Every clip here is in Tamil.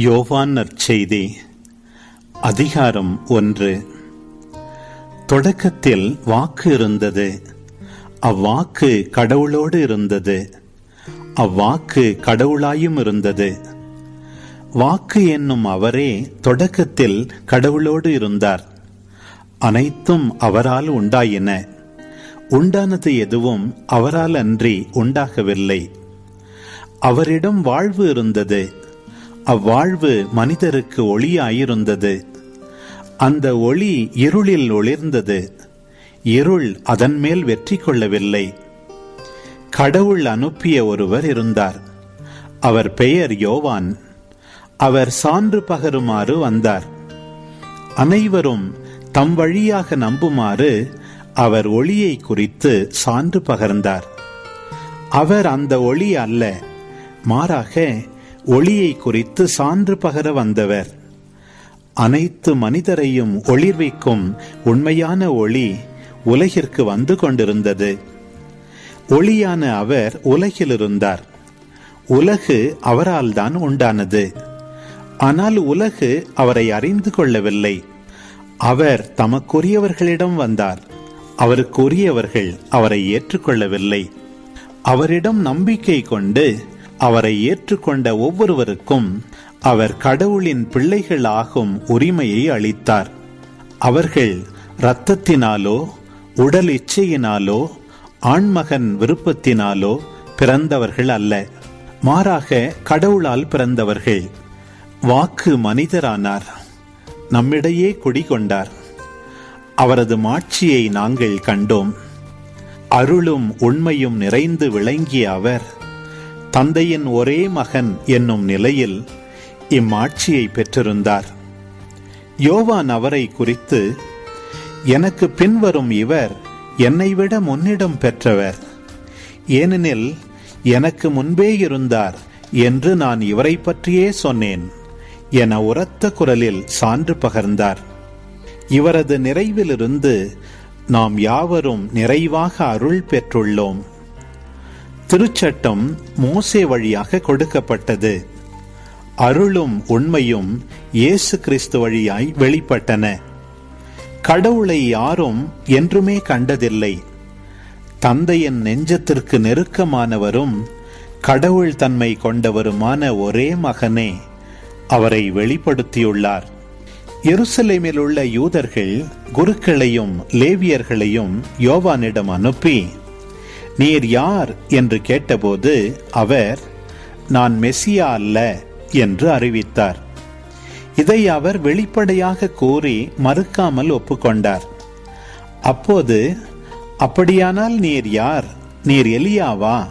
யோவான் நற்செய்தி அதிகாரம் ஒன்று. தொடக்கத்தில் வாக்கு இருந்தது. அவ்வாக்கு கடவுளோடு இருந்தது. அவ்வாக்கு கடவுளாயும் இருந்தது. வாக்கு என்னும் அவரே தொடக்கத்தில் கடவுளோடு இருந்தார். அனைத்தும் அவரால் உண்டாயின. உண்டானது எதுவும் அவரால் அன்றி உண்டாகவில்லை. அவரிடம் வாழ்வு இருந்தது. அவ்வாழ்வு மனிதருக்கு ஒளியாயிருந்தது. அந்த ஒளி இருளில் ஒளிர்ந்தது. இருள் அதன் மேல் வெற்றி கொள்ளவில்லை. கடவுள் அனுப்பிய ஒருவர் இருந்தார். அவர் பெயர் யோவான். அவர் சான்று பகருமாறு வந்தார். அனைவரும் தம் வழியாக நம்புமாறு அவர் ஒளியை குறித்து சான்று பகர்ந்தார். அவர் அந்த ஒளி அல்ல மாறாக ஒளியை குறித்து சான்று பகர வந்தவர். அனைத்து மனிதரையும் ஒளிர்விக்கும் உண்மையான ஒளி உலகிற்கு வந்து கொண்டிருந்தது. ஒளியான அவர் உலகில் இருந்தார். உலகு அவரால் தான் உண்டானது. ஆனால் உலகு அவரை அறிந்து கொள்ளவில்லை. அவர் தமக்குரியவர்களிடம் வந்தார். அவருக்குரியவர்கள் அவரை ஏற்றுக்கொள்ளவில்லை. அவரிடம் நம்பிக்கை கொண்டு அவரை ஏற்றுக்கொண்ட ஒவ்வொருவருக்கும் அவர் கடவுளின் பிள்ளைகளாகும் உரிமையை அளித்தார். அவர்கள் இரத்தத்தினாலோ உடல் இச்சையினாலோ ஆண்மகன் விருப்பத்தினாலோ பிறந்தவர்கள் அல்ல. மாறாக கடவுளால் பிறந்தவர்கள். வாக்கு மனிதரானார். நம்மிடையே குடிகொண்டார். அவரது மாட்சியை நாங்கள் கண்டோம். அருளும் உண்மையும் நிறைந்து விளங்கிய அவர் தந்தையின் ஒரே மகன் என்னும் நிலையில் இம்மாட்சியை பெற்றிருந்தார். யோவான் அவரை குறித்து எனக்கு பின்வரும் இவர் என்னை விட முன்னிடம் பெற்றவர். ஏனெனில் எனக்கு முன்பே இருந்தார் என்று நான் இவரை பற்றியே சொன்னேன் என உரத்த குரலில் சான்று பகர்ந்தார். இவரது நிறைவிலிருந்து நாம் யாவரும் நிறைவாக அருள் பெற்றுள்ளோம். திருச்சட்டம் மோசே வழியாக கொடுக்கப்பட்டது. அருளும் உண்மையும் இயேசு கிறிஸ்து வழியாய் வெளிப்பட்டன. கடவுளை யாரும் என்றுமே கண்டதில்லை. தந்தையின் நெஞ்சத்திற்கு நெருக்கமானவரும் கடவுள் தன்மை கொண்டவருமான ஒரே மகனே அவரை வெளிப்படுத்தியுள்ளார். எருசலேமில் உள்ள யூதர்கள் குருக்களையும் லேவியர்களையும் யோவானிடம் அனுப்பி நீர் யார் என்று கேட்டபோது அவர் நான் மெஸ்ஸியா அல்ல என்று அறிவித்தார். இதை அவர் வெளிப்படையாக கூறி மறுக்காமல் ஒப்புக்கொண்டார். அப்போது அப்படியானால் நீர் யார்? நீர் எலியாவா?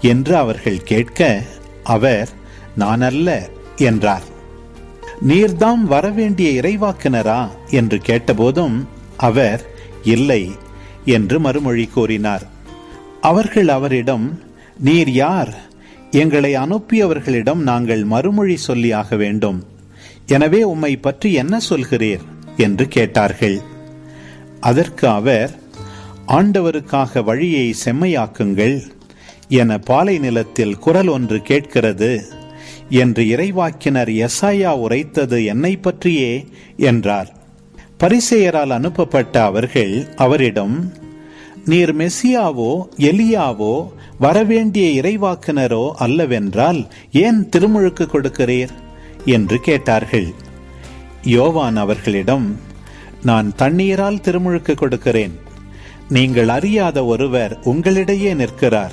என்று அவர்கள் கேட்க அவர் நான் அல்ல என்றார். நீர்தாம் வரவேண்டிய இறைவாக்கினரா? என்று கேட்டபோதும் அவர் இல்லை என்று மறுமொழி கூறினார். அவர்கள் அவரிடம் நீர் யார்? எங்களை அனுப்பியவர்களிடம் நாங்கள் மறுமொழி சொல்லியாக வேண்டும். எனவே உம்மை பற்றி என்ன சொல்கிறீர்? என்று கேட்டார்கள். அதற்கு அவர் ஆண்டவருக்காக வழியை செம்மையாக்குங்கள். என பாலை நிலத்தில் குரல் ஒன்று கேட்கிறது. என்று இறைவாக்கினர் எசாயா உரைத்தது என்னை பற்றியே? என்றார். பரிசெயரால் அனுப்பப்பட்ட அவர்கள் அவரிடம் நீர் மெசியாவோ எலியாவோ வரவேண்டிய இறைவாக்கினரோ அல்லவென்றால் ஏன் திருமுழுக்கு கொடுக்கிறீர்? என்று கேட்டார்கள். யோவான் அவர்களிடம் நான் தண்ணீரால் திருமுழுக்கு கொடுக்கிறேன். நீங்கள் அறியாத ஒருவர் உங்களிடையே நிற்கிறார்.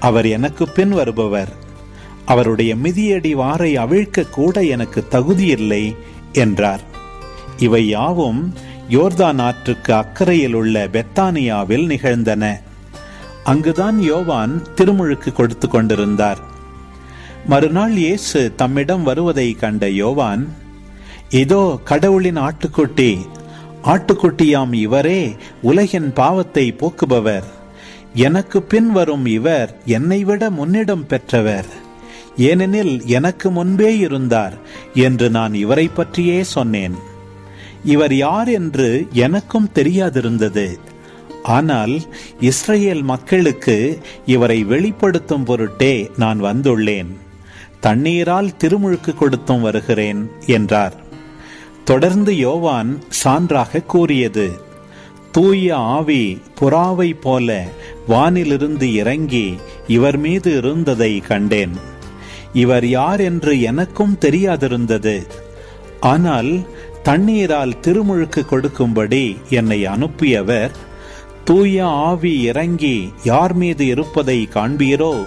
அவர் எனக்கு பின் வருபவர். அவருடைய மிதியடி வாரை அவிழ்க்க கூட எனக்கு தகுதியில்லை என்றார். இவை யாவும் யோர்தான் ஆற்றுக்கு அக்கறையில் உள்ள பெத்தானியாவில் நிகழ்ந்தன. அங்குதான் யோவான் திருமுழுக்கு கொடுத்து கொண்டிருந்தார். மறுநாள் இயேசு தம்மிடம் வருவதை கண்ட யோவான் இதோ கடவுளின் ஆட்டுக்குட்டி ஆட்டுக்குட்டியாம் இவரே உலகின் பாவத்தை போக்குபவர். எனக்கு பின் வரும் இவர் என்னை விட முன்னிடம் பெற்றவர். ஏனெனில் எனக்கு முன்பே இருந்தார் என்று நான் இவரை பற்றியே சொன்னேன். இவர் யார் என்று எனக்கும் தெரியாதிருந்தது. ஆனால் இஸ்ரேல் மக்களுக்கு இவரை வெளிப்படுத்தும் பொருட்டே நான் வந்துள்ளேன். தண்ணீரால் திருமுழுக்கு கொடுத்தும் வருகிறேன் என்றார். தொடர்ந்து யோவான் சான்றாக கூறியது தூய ஆவி புறாவை போல வானிலிருந்து இறங்கி இவர் மீது இருந்ததை கண்டேன். இவர் யார் என்று எனக்கும் தெரியாதிருந்தது. ஆனால் தண்ணீரால் திருமுழுக்கு கொடுக்கும்படி என்னை அனுப்பியவர் தூய ஆவி இறங்கி யார் மீது இருப்பதை காண்பீரோ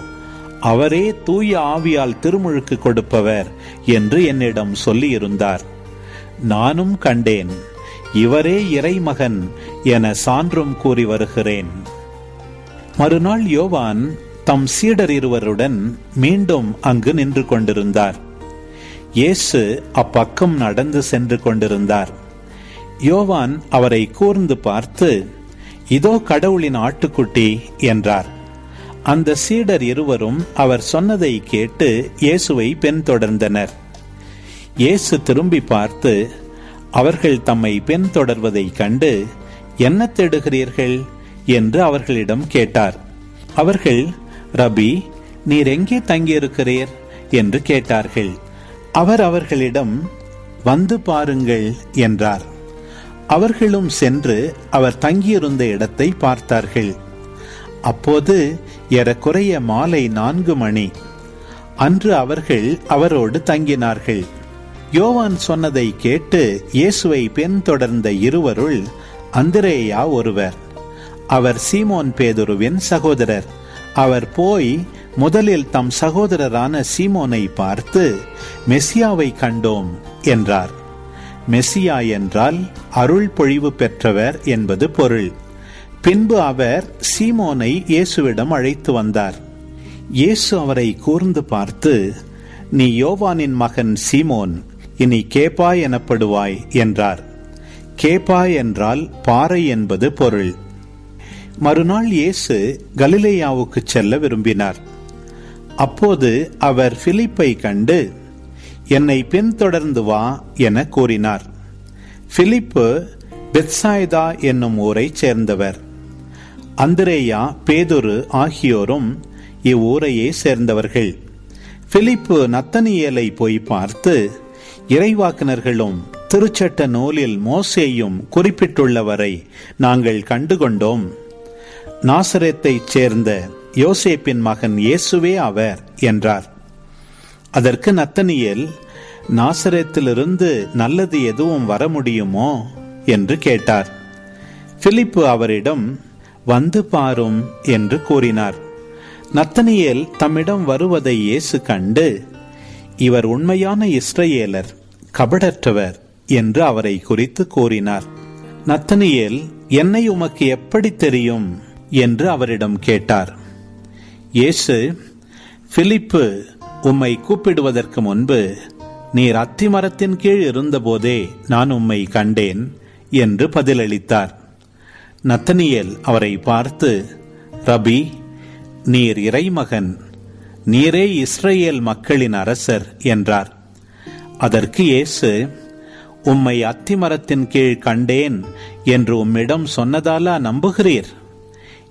அவரே தூய ஆவியால் திருமுழுக்கு கொடுப்பவர் என்று என்னிடம் சொல்லியிருந்தார். நானும் கண்டேன் இவரே இறைமகன் என சான்றும் கூறி வருகிறேன். மறுநாள் யோவான் தம் சீடர் இருவருடன் மீண்டும் அங்கு நின்று கொண்டிருந்தார். இயேசு அப்பக்கம் நடந்து சென்று கொண்டிருந்தார். யோவான் அவரை கூர்ந்து பார்த்து இதோ கடவுளின் ஆட்டுக்குட்டி என்றார். அந்த சீடர் இருவரும் அவர் சொன்னதை கேட்டு இயேசுவை பின்தொடர்ந்தனர். இயேசு திரும்பி பார்த்து அவர்கள் தம்மை பின்தொடர்வதை கண்டு என்ன தேடுகிறீர்கள்? என்று அவர்களிடம் கேட்டார். அவர்கள் ரபி நீர் எங்கே தங்கியிருக்கிறீர்? என்று கேட்டார்கள். அவர் அவர்களிடம் வந்து பாருங்கள் என்றார். அவர்களும் சென்று அவர் தங்கியிருந்த இடத்தை பார்த்தார்கள். அப்போது ஏறக்குறைய மாலை நான்கு மணி. அன்று அவர்கள் அவரோடு தங்கினார்கள். யோவான் சொன்னதை கேட்டு இயேசுவை பின்தொடர்ந்த இருவருள் அந்திரேயா ஒருவர் அவர் சீமோன் பேதுருவின் சகோதரர். அவர் போய் முதலில் தம் சகோதரரான சீமோனை பார்த்து மெஸ்ஸியாவை கண்டோம் என்றார். மெஸ்ஸியா என்றால் அருள் பொழிவு பெற்றவர் என்பது பொருள். பின்பு அவர் சீமோனை இயேசுவிடம் அழைத்து வந்தார். இயேசு அவரை கூர்ந்து பார்த்து நீ யோவானின் மகன் சீமோன் இனி கேப்பா எனப்படுவாய் என்றார். கேப்பா என்றால் பாறை என்பது பொருள். மறுநாள் இயேசு கலிலேயாவுக்கு செல்ல விரும்பினார். அப்போது அவர் பிலிப்பை கண்டு என்னை பின்தொடர்ந்து வா என கூறினார். பிலிப்பு பெத்சாய்தா என்னும் ஊரைச் சேர்ந்தவர். அந்திரேயா பேதுரு ஆகியோரும் இவ்வூரையே சேர்ந்தவர்கள். பிலிப்பு நத்தனியலை போய் பார்த்து இறைவாக்கினர்களும் திருச்சட்ட நூலில் மோசேயும் குறிப்பிட்டுள்ளவரை நாங்கள் கண்டுகொண்டோம். நாசரேத்தைச் சேர்ந்த யோசேப்பின் மகன் இயேசுவே அவர் என்றார். அதற்கு நத்தனியேல் நாசரத்திலிருந்து நல்லது எதுவும் வர முடியுமோ? என்று கேட்டார். பிலிப்பு அவரிடம் வந்து பாரும் என்று கூறினார். நத்தனியேல் தம்மிடம் வருவதை இயேசு கண்டு இவர் உண்மையான இஸ்ரேலர் கபடற்றவர் என்று அவரை குறித்து கூறினார். நத்தனியேல் என்னை உமக்கு எப்படி தெரியும்? என்று அவரிடம் கேட்டார். இயேசு பிலிப்பு உம்மை கூப்பிடுவதற்கு முன்பு நீர் அத்திமரத்தின் கீழ் இருந்தபோதே நான் உம்மை கண்டேன் என்று பதிலளித்தார். நத்தனியல் அவரை பார்த்து ரபி நீர் இறைமகன் நீரே இஸ்ரேல் மக்களின் அரசர் என்றார். அதற்கு இயேசு உம்மை அத்திமரத்தின் கீழ் கண்டேன் என்று உம்மிடம் சொன்னதாலா நம்புகிறீர்?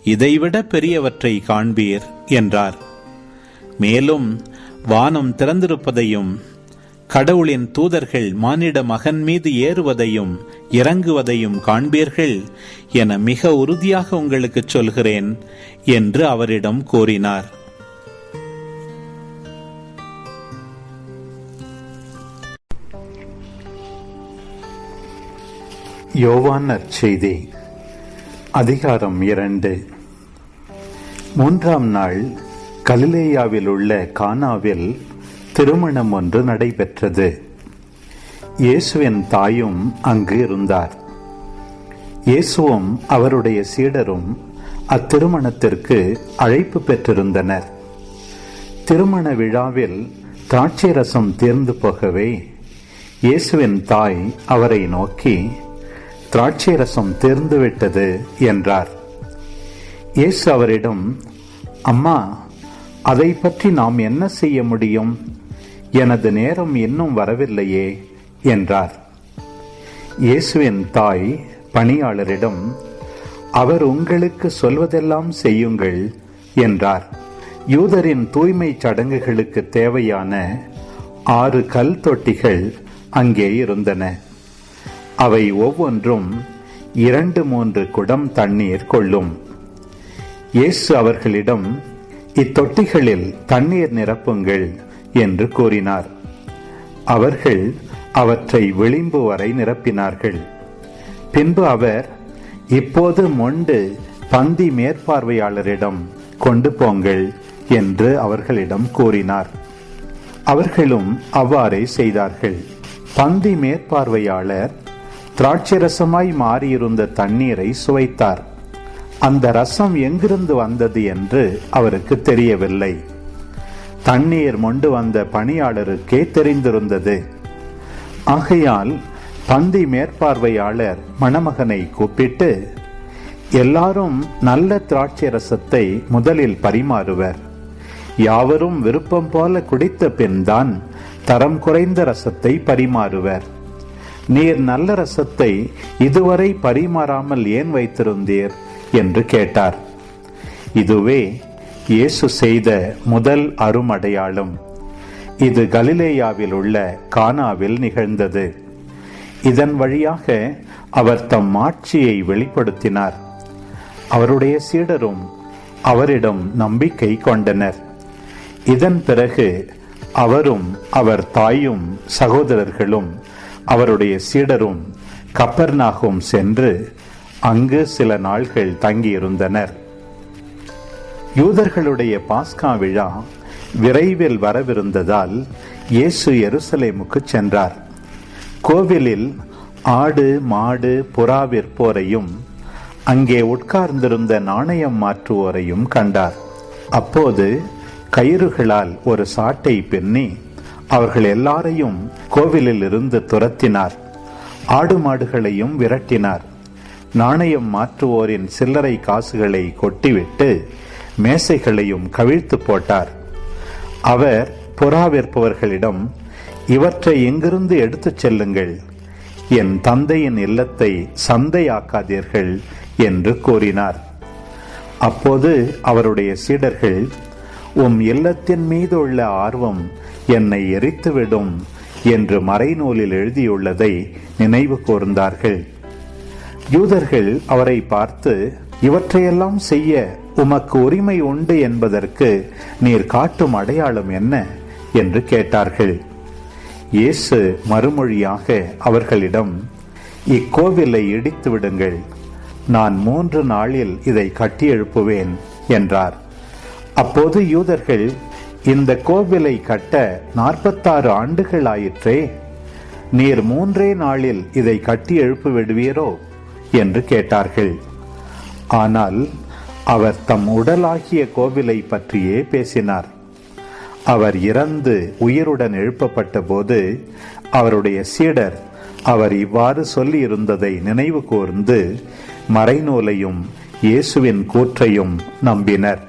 இதைவிட பெரியவற்றை காண்பீர் என்றார். மேலும் வானம் திறந்திருப்பதையும் கடவுளின் தூதர்கள் மானிட மகன் மீது ஏறுவதையும் இறங்குவதையும் காண்பீர்கள் என மிக உறுதியாக உங்களுக்கு சொல்கிறேன் என்று அவரிடம் கூறினார். யோவான் நற்செய்தி. அதிகாரம் இரண்டு. மூன்றாம் நாள் கலிலேயாவில் உள்ள கானாவில் திருமணம் ஒன்று நடைபெற்றது. இயேசுவின் தாயும் அங்கு இருந்தார். இயேசுவும் அவருடைய சீடரும் அத்திருமணத்திற்கு அழைப்பு பெற்றிருந்தனர். திருமண விழாவில் திராட்சை ரசம் தேர்ந்து போகவே இயேசுவின் தாய் அவரை நோக்கி திராட்சை ரசம் தேர்ந்துவிட்டது என்றார். இயேசு அவரிடம் அம்மா அதை பற்றி நாம் என்ன செய்ய முடியும்? எனது நேரம் இன்னும் வரவில்லையே என்றார். இயேசுவின் தாய் பணியாளரிடம் அவர் உங்களுக்கு சொல்வதெல்லாம் செய்யுங்கள் என்றார். யூதரின் தூய்மை சடங்குகளுக்கு தேவையான ஆறு கல் தொட்டிகள் அங்கே இருந்தன. அவை ஒவ்வொன்றும் இரண்டு மூன்று குடம் தண்ணீர் கொள்ளும். இயேசு அவர்களிடம் இத்தொட்டிகளில் தண்ணீர் நிரப்புங்கள் என்று கூறினார். அவர்கள் அவற்றை விளிம்பு வரை நிரப்பினார்கள். பின்பு அவர் இப்போது மொண்டு பந்தி மேற்பார்வையாளரிடம் கொண்டு போங்கள் என்று அவர்களிடம் கூறினார். அவர்களும் அவ்வாறே செய்தார்கள். பந்தி மேற்பார்வையாளர் திராட்சரசமாய் மாறியிருந்த தண்ணீரை சுவைத்தார். அந்த ரசம் எங்கிருந்து வந்தது என்று அவருக்கு தெரியவில்லை. தண்ணீர் மொண்டு வந்த பணியாளருக்கே தெரிந்திருந்தது. ஆகையால் பந்தி மேற்பார்வையாளர் மணமகனை கூப்பிட்டு எல்லாரும் நல்ல திராட்சை ரசத்தை முதலில் பரிமாறுவர். யாவரும் விருப்பம் போல குடித்த பின்தான் தரம் குறைந்த ரசத்தை பரிமாறுவர். நீர் நல்ல ரசத்தை இதுவரை பரிமாறாமல் ஏன் வைத்திருந்தீர்? என்று கேட்டார். இதுவே இயேசு செய்த முதல் அருமடையாளம். இது கலிலேயாவில் உள்ள கானாவில் நிகழ்ந்தது. இதன் வழியாக அவர் தம் ஆட்சியை வெளிப்படுத்தினார். அவருடைய சீடரும் அவரிடம் நம்பிக்கை கொண்டனர். இதன் பிறகு அவரும் அவர் தாயும் சகோதரர்களும் அவருடைய சீடரும் கப்பர்நாகும் சென்று அங்கு சில நாள்கள் தங்கியிருந்தனர். யூதர்களுடைய பாஸ்கா விழா விரைவில் வரவிருந்ததால் இயேசு எருசலேமுக்கு சென்றார். கோவிலில் ஆடு மாடு புறா விற்போரையும் அங்கே உட்கார்ந்திருந்த நாணயம் மாற்றுவோரையும் கண்டார். அப்போது கயிறுகளால் ஒரு சாட்டை பின்னி அவர்கள் எல்லாரையும் கோவிலில் இருந்து துரத்தினார். ஆடு மாடுகளையும் விரட்டினார். நாணயம் மாற்றுவோரின் சில்லறை காசுகளை கொட்டிவிட்டு மேசைகளையும் கவிழ்த்து போட்டார். அவர் புறா விற்பவர்களிடம் இவற்றை எங்கிருந்து எடுத்துச் செல்லுங்கள்? என் தந்தையின் இல்லத்தை சந்தையாக்காதீர்கள் என்று கூறினார். அப்போது அவருடைய சீடர்கள் உம் இல்லத்தின் மீது உள்ள ஆர்வம் என்னை எரித்துவிடும் என்று மறைநூலில் எழுதியுள்ளதை நினைவு கூர்ந்தார்கள். யூதர்கள் அவரை பார்த்து இவற்றையெல்லாம் செய்ய உமக்கு உரிமை உண்டு என்பதற்கு நீர் காட்டும் அடையாளம் என்ன? என்று கேட்டார்கள். இயேசு மறுமொழியாக அவர்களிடம் இக்கோவிலை இடித்து விடுங்கள் நான் மூன்று நாளில் இதை கட்டி எழுப்புவேன் என்றார். அப்போது யூதர்கள் இந்த கோவிலை கட்ட நாற்பத்தாறு ஆண்டுகள் ஆயிற்றே நீர் மூன்றே நாளில் இதை கட்டி எழுப்பு விடுவீரோ என்று கேட்டார்கள். ஆனால் அவர் தம் உடலாகிய கோவிலை பற்றியே பேசினார். அவர் இறந்து உயிருடன் எழுப்பப்பட்ட போது அவருடைய சீடர் அவர் இவ்வாறு சொல்லியிருந்ததை நினைவு கூர்ந்து மறைநூலையும் இயேசுவின் கூற்றையும் நம்பினர்.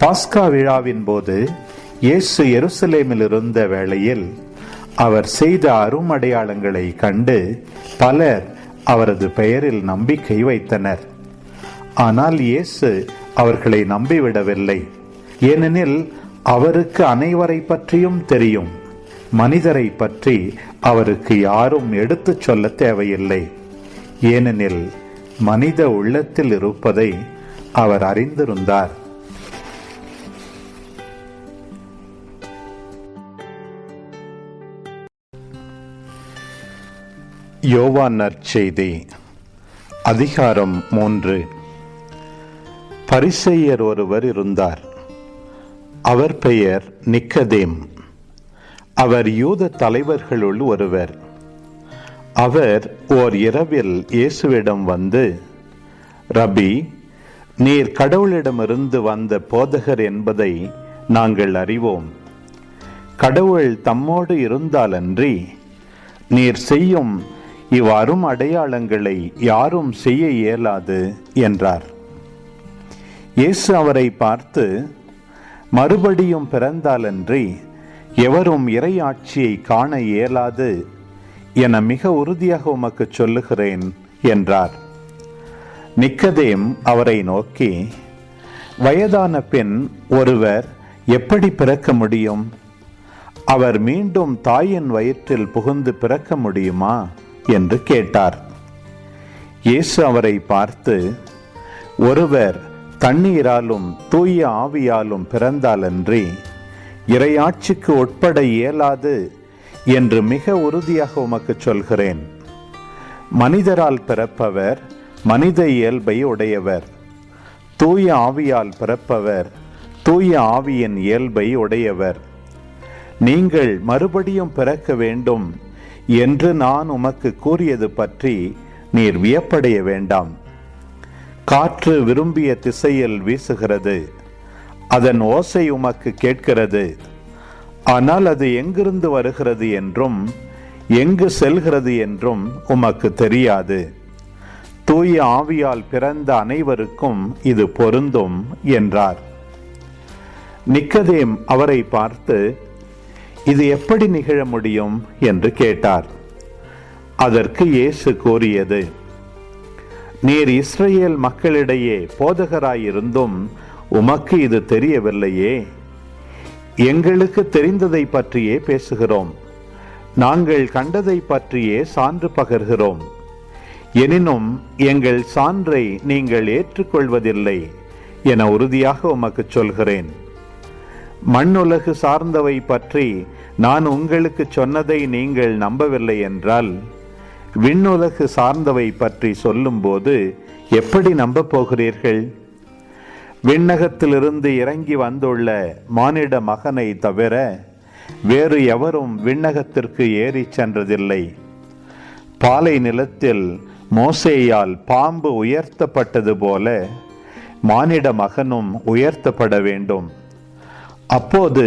பாஸ்கா விழாவின் போது இயேசு எருசலேமில் இருந்த வேளையில் அவர் செய்த அருமடையாளங்களை கண்டு பலர் அவரது பெயரில் நம்பிக்கை வைத்தனர். ஆனால் இயேசு அவர்களை நம்பிவிடவில்லை. ஏனெனில் அவருக்கு அனைவரை பற்றியும் தெரியும். மனிதரை பற்றி அவருக்கு யாரும் எடுத்துச் சொல்ல தேவையில்லை. ஏனெனில் மனித உள்ளத்தில் இருப்பதை அவர் அறிந்திருந்தார். யோவா நற்செய்தி அதிகாரம் மூன்று. பரிசெயர் ஒருவர் இருந்தார். அவர் பெயர் நிக்கதேம். அவர் யூத தலைவர்களுள் ஒருவர். அவர் ஓர் இரவில் இயேசுவிடம் வந்து ரபி நீர் கடவுளிடமிருந்து வந்த போதகர் என்பதை நாங்கள் அறிவோம். கடவுள் தம்மோடு இருந்தாலன்றி நீர் செய்யும் இவ்வாறும் அடையாளங்களை யாரும் செய்ய இயலாது என்றார். இயேசு அவரை பார்த்து மறுபடியும் பிறந்தாலன்றி எவரும் இறை ஆட்சியை காண இயலாது என மிக உறுதியாக உமக்கு சொல்லுகிறேன் என்றார். நிக்கதேம் அவரை நோக்கி வயதான பெண் ஒருவர் எப்படி பிறக்க முடியும்? அவர் மீண்டும் தாயின் வயிற்றில் புகுந்து பிறக்க முடியுமா? என்று கேட்டார். இயேசு அவரை பார்த்து ஒருவர் தண்ணீராலும் தூய ஆவியாலும் பிறந்தாலன்றி இறையாட்சிக்கு உட்பட இயலாது என்று மிக உறுதியாக உமக்கு சொல்கிறேன். மனிதரால் பிறப்பவர் மனித இயல்பை உடையவர். தூய ஆவியால் பிறப்பவர் தூய ஆவியின் இயல்பை உடையவர். நீங்கள் மறுபடியும் பிறக்க வேண்டும் என்று நான் உமக்கு கூறியது பற்றி நீர் வியப்படைய வேண்டாம். காற்று விரும்பிய திசையில் வீசுகிறது. அதன் ஓசை உமக்கு கேட்கிறது. ஆனால் அது எங்கிருந்து வருகிறது என்றும் எங்கு செல்கிறது என்றும் உமக்கு தெரியாது. தூய ஆவியால் பிறந்த அனைவருக்கும் இது பொருந்தும் என்றார். நிக்கதேம் அவரை பார்த்து இது எப்படி நிகழ முடியும் என்று கேட்டார். அதற்கு இயேசு கூறியது நீர் இஸ்ரேல் மக்களிடையே போதகராயிருந்தும் உமக்கு இது தெரியவில்லையே. எங்களுக்கு தெரிந்ததை பற்றியே பேசுகிறோம். நாங்கள் கண்டதை பற்றியே சான்று பகர்கிறோம். எனினும் எங்கள் சான்றை நீங்கள் ஏற்றுக்கொள்வதில்லை என உறுதியாக உமக்கு சொல்கிறேன். மண்ணுலகு சார்ந்தவை பற்றி நான் உங்களுக்கு சொன்னதை நீங்கள் நம்பவில்லை என்றால் விண்ணுலகு சார்ந்தவை பற்றி சொல்லும்போது எப்படி நம்பப் போகிறீர்கள்? விண்ணகத்திலிருந்து இறங்கி வந்துள்ள மானிட மகனை தவிர வேறு எவரும் விண்ணகத்திற்கு ஏறிச் சென்றதில்லை. பாலை நிலத்தில் மோசேயால் பாம்பு உயர்த்தப்பட்டது போல மானிட மகனும் உயர்த்தப்பட வேண்டும். அப்போது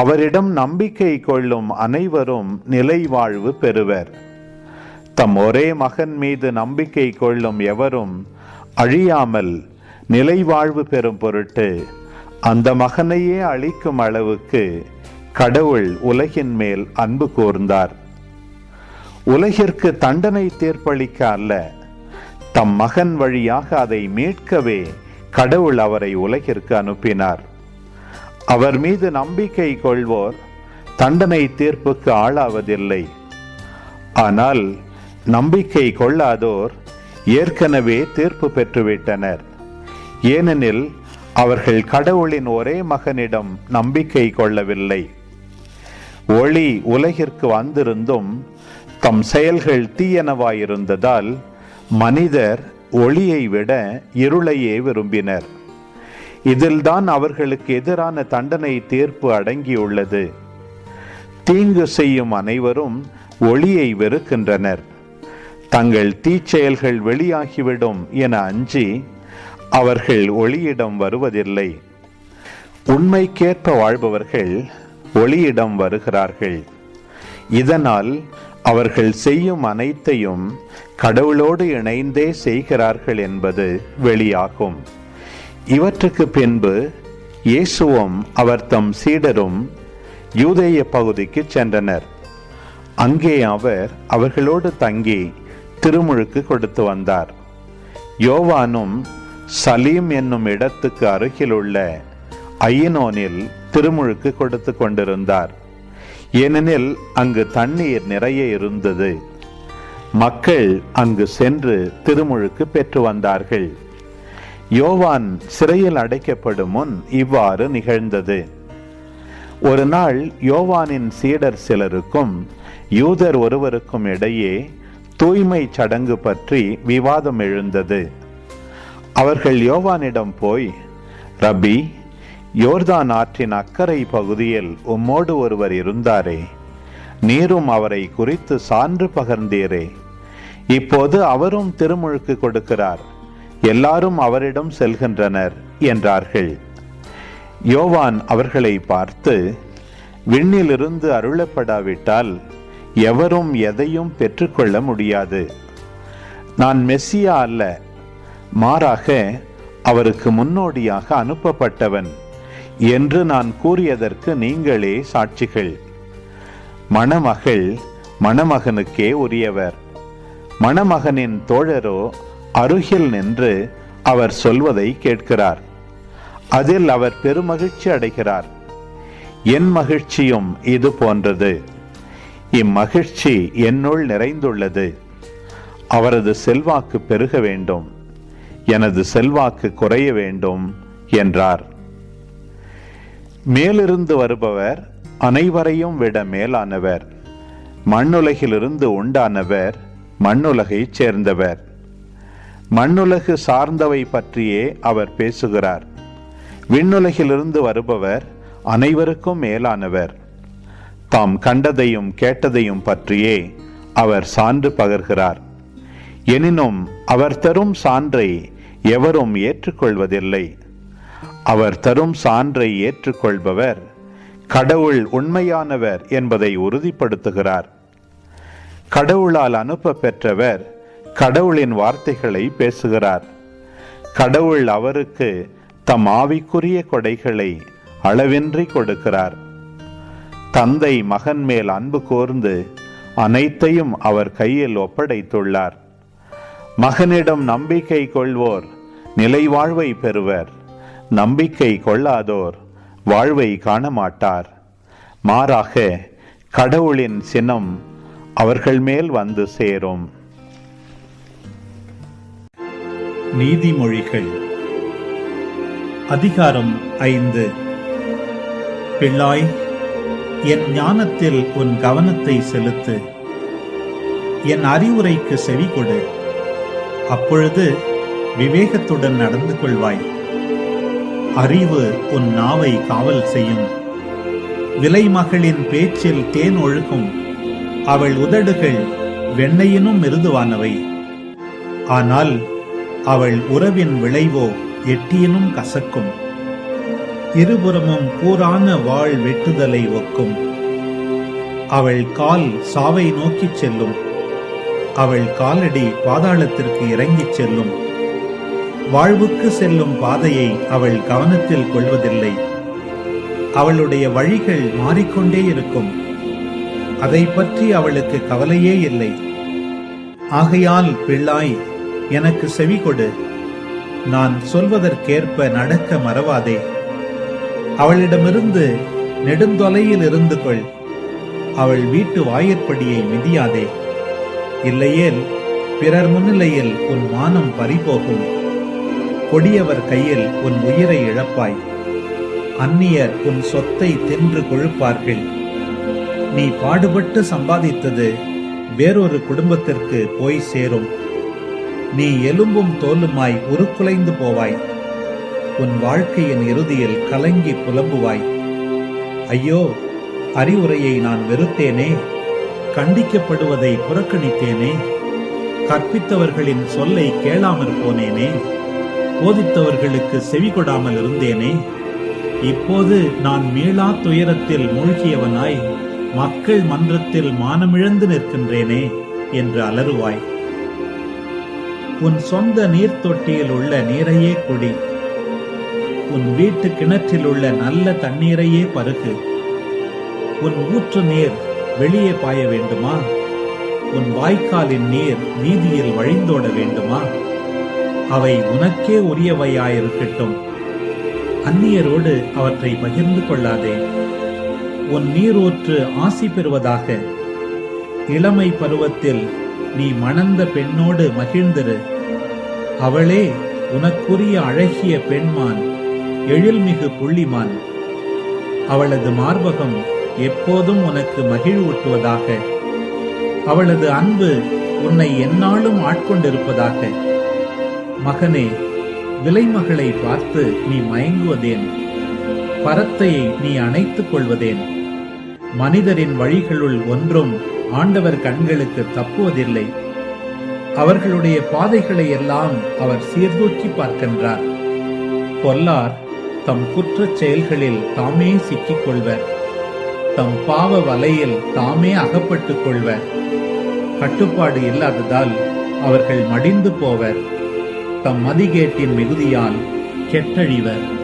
அவரிடம் நம்பிக்கை கொள்ளும் அனைவரும் நிலை வாழ்வு பெறுவர். தம் ஒரே மகன் மீது நம்பிக்கை கொள்ளும் எவரும் அழியாமல் நிலை வாழ்வு பெறும் பொருட்டு அந்த மகனையே அழிக்கும் அளவுக்கு கடவுள் உலகின் மேல் அன்பு கூர்ந்தார். உலகிற்கு தண்டனை தீர்ப்பளிக்க அல்ல தம் மகன் வழியாக அதை மீட்கவே கடவுள் அவரை உலகிற்கு அனுப்பினார். அவர் மீது நம்பிக்கை கொள்வோர் தண்டனை தீர்ப்புக்கு ஆளாவதில்லை. ஆனால் நம்பிக்கை கொள்ளாதோர் ஏற்கனவே தீர்ப்பு பெற்றுவிட்டனர். ஏனெனில் அவர்கள் கடவுளின் ஒரே மகனிடம் நம்பிக்கை கொள்ளவில்லை. ஒளி உலகிற்கு வந்திருந்தும் தம் செயல்கள் தீயனவாயிருந்ததால் மனிதர் ஒளியை விட இருளையே விரும்பினர். இதில்தான் அவர்களுக்கு எதிரான தண்டனை தீர்ப்பு அடங்கியுள்ளது. தீங்கு செய்யும் அனைவரும் ஒளியை வெறுக்கின்றனர். தங்கள் தீச்செயல்கள் வெளியாகிவிடும் என அஞ்சி அவர்கள் ஒளியிடம் வருவதில்லை. உண்மைக்கேற்ப வாழ்பவர்கள் ஒளியிடம் வருகிறார்கள். இதனால் அவர்கள் செய்யும் அனைத்தையும் கடவுளோடு இணைந்தே செய்கிறார்கள் என்பது வெளியாகும். இவற்றுக்கு பின்பு இயேசுவும் அவர் தம் சீடரும் யூதேய பகுதிக்கு சென்றனர். அங்கே அவர் அவர்களோடு தங்கி திருமுழுக்கு கொடுத்து வந்தார். யோவானும் சலீம் என்னும் இடத்துக்கு அருகிலுள்ள ஐயனோனில் திருமுழுக்கு கொடுத்து கொண்டிருந்தார். ஏனெனில் அங்கு தண்ணீர் நிறைய இருந்தது. மக்கள் அங்கு சென்று திருமுழுக்கு பெற்று வந்தார்கள். யோவான் சிறையில் அடைக்கப்படும் முன் இவ்வாறு நிகழ்ந்தது. ஒரு நாள் யோவானின் சீடர் சிலருக்கும் யூதர் ஒருவருக்கும் இடையே தூய்மை சடங்கு பற்றி விவாதம் எழுந்தது. அவர்கள் யோவானிடம் போய் ரபி யோர்தான் ஆற்றின் அக்கறை பகுதியில் உம்மோடு ஒருவர் இருந்தாரே. நீரும் அவரை குறித்து சான்று பகர்ந்தீரே. இப்போது அவரும் திருமுழுக்கு கொடுக்கிறார். எல்லாரும் அவரிடம் செல்கின்றனர் என்றார்கள். யோவான் அவர்களை பார்த்து விண்ணிலிருந்து அருளப்படாவிட்டால் எவரும் எதையும் பெற்றுக்கொள்ள முடியாது. நான் மெஸ்ஸியா அல்ல மாறாக அவருக்கு முன்னோடியாக அனுப்பப்பட்டவன் என்று நான் கூறியதற்கு நீங்களே சாட்சிகள். மணமகள் மணமகனுக்கே உரியவர். மணமகனின் தோழரோ அருகில் நின்று அவர் சொல்வதை கேட்கிறார். அதில் அவர் பெருமகிழ்ச்சி அடைகிறார். என் மகிழ்ச்சியும் இது போன்றது. இம்மகிழ்ச்சி என்னுள் நிறைந்துள்ளது. அவரது செல்வாக்கு பெருக வேண்டும். எனது செல்வாக்கு குறைய வேண்டும் என்றார். மேலிருந்து வருபவர் அனைவரையும் விட மேலானவர். மண்ணுலகிலிருந்து உண்டானவர் மண்ணுலகைச் சேர்ந்தவர். மண்ணுலகு சார்ந்தவை பற்றியே அவர் பேசுகிறார். விண்ணுலகிலிருந்து வருபவர் அனைவருக்கும் மேலானவர். தாம் கண்டதையும் கேட்டதையும் பற்றியே அவர் சான்று பகர்கிறார். எனினும் அவர் தரும் சான்றை எவரும் ஏற்றுக்கொள்வதில்லை. அவர் தரும் சான்றை ஏற்றுக்கொள்பவர் கடவுள் உண்மையானவர் என்பதை உறுதிப்படுத்துகிறார். கடவுளால் அனுப்ப பெற்றவர் கடவுளின் வார்த்தைகளை பேசுகிறார். கடவுள் அவருக்கு தம் ஆவிக்குரிய கொடைகளை அளவின்றி கொடுக்கிறார். தந்தை மகன் மேல் அன்பு கோர்ந்து அனைத்தையும் அவர் கையில் ஒப்படைத்துள்ளார். மகனிடம் நம்பிக்கை கொள்வோர் நிலை வாழ்வை பெறுவர். நம்பிக்கை கொள்ளாதோர் வாழ்வை காணமாட்டார். மாறாக கடவுளின் சினம் அவர்கள் மேல் வந்து சேரும். நீதிமொழிகள். அதிகாரம் ஐந்து. பிள்ளாய் என் ஞானத்தில் உன் கவனத்தை செலுத்து. என் அறிவுரைக்கு செவி கொடு. அப்பொழுது விவேகத்துடன் நடந்து கொள்வாய். அறிவு உன் நாவை காவல் செய்யும். விலை மகளின் பேச்சில் தேன் ஒழுகும். அவள் உதடுகள் வெண்ணையினும் மிருதுவானவை. ஆனால் அவள் உறவின் விளைவோ எட்டியினும் கசக்கும். இருபுறமும் கூறான வாழ் வெட்டுதலை ஒக்கும். அவள் கால் சாவை நோக்கிச் செல்லும். அவள் காலடி பாதாளத்திற்கு இறங்கிச் செல்லும். வாழ்வுக்கு செல்லும் பாதையை அவள் கவனத்தில் கொள்வதில்லை. அவளுடைய வழிகள் மாறிக்கொண்டே இருக்கும். அதை பற்றி அவளுக்கு கவலையே இல்லை. ஆகையால் பிள்ளாய் எனக்கு செவி கொடு. நான் சொல்வதற்கேற்ப நடக்க மறவாதே. அவளிடமிருந்து நெடுந்தொலையில் இருந்து கொள். அவள் வீட்டு வாயிற்படியை மிதியாதே. இல்லையேல் பிறர் முன்னிலையில் உன் மானம் பறிபோகும். கொடியவர் கையில் உன் உயிரை இழப்பாய். அந்நியர் உன் சொத்தை தின்று கொழுப்பார்கள். நீ பாடுபட்டு சம்பாதித்தது வேறொரு குடும்பத்திற்கு போய் சேரும். நீ எலும்பும் தோலுமாய் உருக்குலைந்து போவாய். உன் வாழ்க்கையின் இறுதியில் கலங்கி புலம்புவாய். ஐயோ அறிவுரையை நான் வெறுத்தேனே. கண்டிக்கப்படுவதை புறக்கணித்தேனே. கற்பித்தவர்களின் சொல்லை கேளாமற் போனேனே. போதித்தவர்களுக்கு செவி கொடாமல் இருந்தேனே. இப்போது நான் மீளா துயரத்தில் மூழ்கியவனாய். மக்கள் மன்றத்தில் மானமிழந்து நிற்கின்றேனே என்று அலறுவாய். உன் சொந்த நீர் தொட்டியில் உள்ள நீரையே குடி. உன் வீட்டு கிணற்றில் உள்ள நல்ல தண்ணீரையே பருகு. உன் ஊற்று நீர் வெளியே பாய வேண்டுமா? உன் வாய்க்காலின் நீர் வீதியில் வழிந்தோட வேண்டுமா? அவை உனக்கே உரியவையாயிருக்கட்டும். அந்நியரோடு அவற்றை பகிர்ந்து கொள்ளாதே. உன் நீரூற்று ஆசி பெறுவதாக இளமை பருவத்தில் நீ மணந்த பெண்ணோடு மகிழ்ந்திரு. அவளே உனக்குரிய அழகிய பெண்மான் எழில்மிகு புள்ளிமான். அவளது மார்பகம் எப்போதும் உனக்கு மகிழ்வூட்டுவதாக. அவளது அன்பு உன்னை எந்நாளும் ஆட்கொண்டிருப்பதாக. மகனே விலைமகளை பார்த்து நீ மயங்குவதேன்? பரத்தையை நீ அணைத்துக் கொள்வதேன்? மனிதரின் வழிகளுள் ஒன்றும் ஆண்டவர் கண்களுக்கு தப்புவதில்லை. அவர்களுடைய பாதைகளை எல்லாம் அவர் சீர்தூக்கி பார்க்கின்றார். பொல்லார் தம் குற்றச் செயல்களில் தாமே சிக்கிக் கொள்வர். தம் பாவ வலையில் தாமே அகப்பட்டுக் கொள்வர். கட்டுப்பாடு இல்லாததால் அவர்கள் மடிந்து போவர். தம் மதிகேட்டின் மிகுதியால் கெட்டழிவர்.